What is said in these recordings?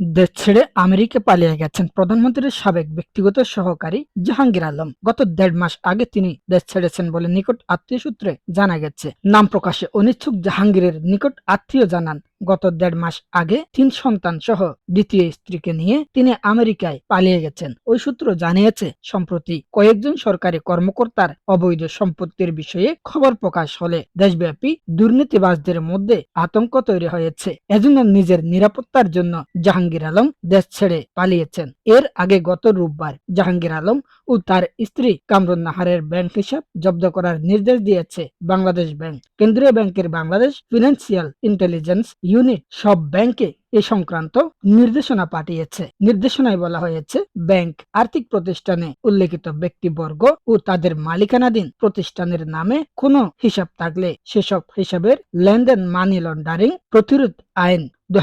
দেশ ছেড়ে আমেরিকা পালিয়ে গেছেন প্রধানমন্ত্রীর সাবেক ব্যক্তিগত সহকারী জাহাঙ্গীর আলম। গত দেড় মাস আগে তিনি দেশ ছেড়েছেন বলে নিকট আত্মীয় সূত্রে জানা গেছে। নাম প্রকাশে অনিচ্ছুক জাহাঙ্গীরের নিকট আত্মীয় জানান গত দেড় মাস আগে তিন সন্তান সহ দ্বিতীয় স্ত্রীকে নিয়ে তিনি আমেরিকায় পালিয়ে গেছেন। ওই সূত্র জানিয়েছে, সম্প্রতি কয়েকজন সরকারি কর্মকর্তার অবৈধ সম্পত্তির বিষয়ে খবর প্রকাশ হলে দেশব্যাপী দুর্নীতিবাজদের মধ্যে আতঙ্ক তৈরি হয়েছে। এজন্য নিজের নিরাপত্তার জন্য জাহাঙ্গীর আলম দেশ ছেড়ে পালিয়েছেন। এর আগে গত রোববার জাহাঙ্গীর আলম ও তার স্ত্রী কামরুন নাহারের ব্যাংক হিসাব জব্দ করার নির্দেশ দিয়েছে বাংলাদেশ ব্যাংক। কেন্দ্রীয় ব্যাংকের বাংলাদেশ ফিনান্সিয়াল ইন্টেলিজেন্স ইউনিট সব ব্যাংকে এ সংক্রান্ত নির্দেশনা পাঠিয়েছে। নির্দেশনায় বলা হয়েছে ব্যাংক আর্থিক প্রতিষ্ঠানে উল্লেখিত ব্যক্তিবর্গ ও তাদের মালিকানাধীন প্রতিষ্ঠানের নামে কোনো হিসাব থাকলে সেসব হিসাবের লেনদেন মানি লন্ডারিং প্রতিরোধ আইন দু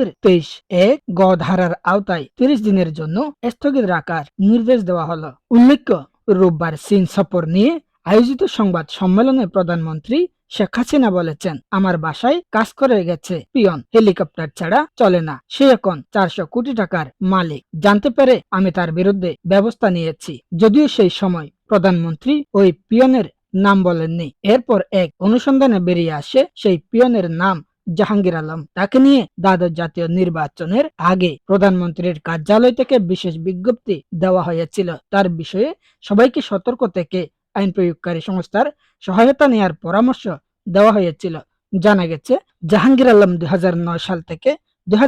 এর তেইশ এক গ ধারার আওতায় তিরিশ দিনের জন্য স্থগিত রাখার নির্দেশ দেওয়া হলো। উল্লেখ্য, রোববার চীন সফর নিয়ে আয়োজিত সংবাদ সম্মেলনে প্রধানমন্ত্রী শেখ হাসিনা বলেছেন, আমার বাসায় কাজ করে গেছে, পিয়ন। হেলিকপ্টার ছাড়া চলে না। সে এখন চারশো কোটি টাকার মালিক। জানতে পেরে আমি তার বিরুদ্ধে ব্যবস্থা নিয়েছি। যদিও সেই সময় প্রধানমন্ত্রী ওই পিয়নের নাম বলেননি। এরপর এক অনুসন্ধানে বেরিয়ে আসে সেই পিয়নের নাম জাহাঙ্গীর আলম। তাকে নিয়ে দ্বাদশ জাতীয় নির্বাচনের আগে প্রধানমন্ত্রীর কার্যালয় থেকে বিশেষ বিজ্ঞপ্তি দেওয়া হয়েছিল। তার বিষয়ে সবাইকে সতর্ক থেকে আইন প্রয়োগকারী সংস্থার সহায়তা নেওয়ার পরামর্শ দেওয়া হয়েছিল। জানা গেছে, জাহাঙ্গীর আলম দুই সাল থেকে দুই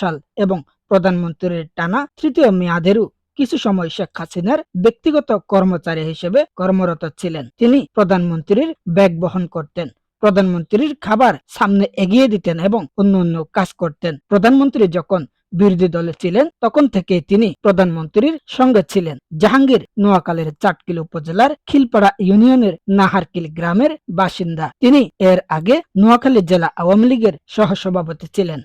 সাল এবং প্রধানমন্ত্রীর টানা তৃতীয় মেয়াদেরও কিছু সময় শেখ হাসিনার ব্যক্তিগত কর্মচারী হিসেবে কর্মরত ছিলেন। তিনি প্রধানমন্ত্রীর ব্যাগ বহন করতেন, প্রধানমন্ত্রীর খাবার সামনে এগিয়ে দিতেন এবং অন্য অন্য কাজ করতেন। প্রধানমন্ত্রী যখন বিরোধী দলে ছিলেন, তখন থেকে তিনি প্রধানমন্ত্রীর সঙ্গে ছিলেন। জাহাঙ্গীর নোয়াখালীর চাটকিল উপজেলার খিলপাড়া ইউনিয়নের নাহারকিল গ্রামের বাসিন্দা। তিনি এর আগে নোয়াখালী জেলা আওয়ামী লীগের সহসভাপতি ছিলেন।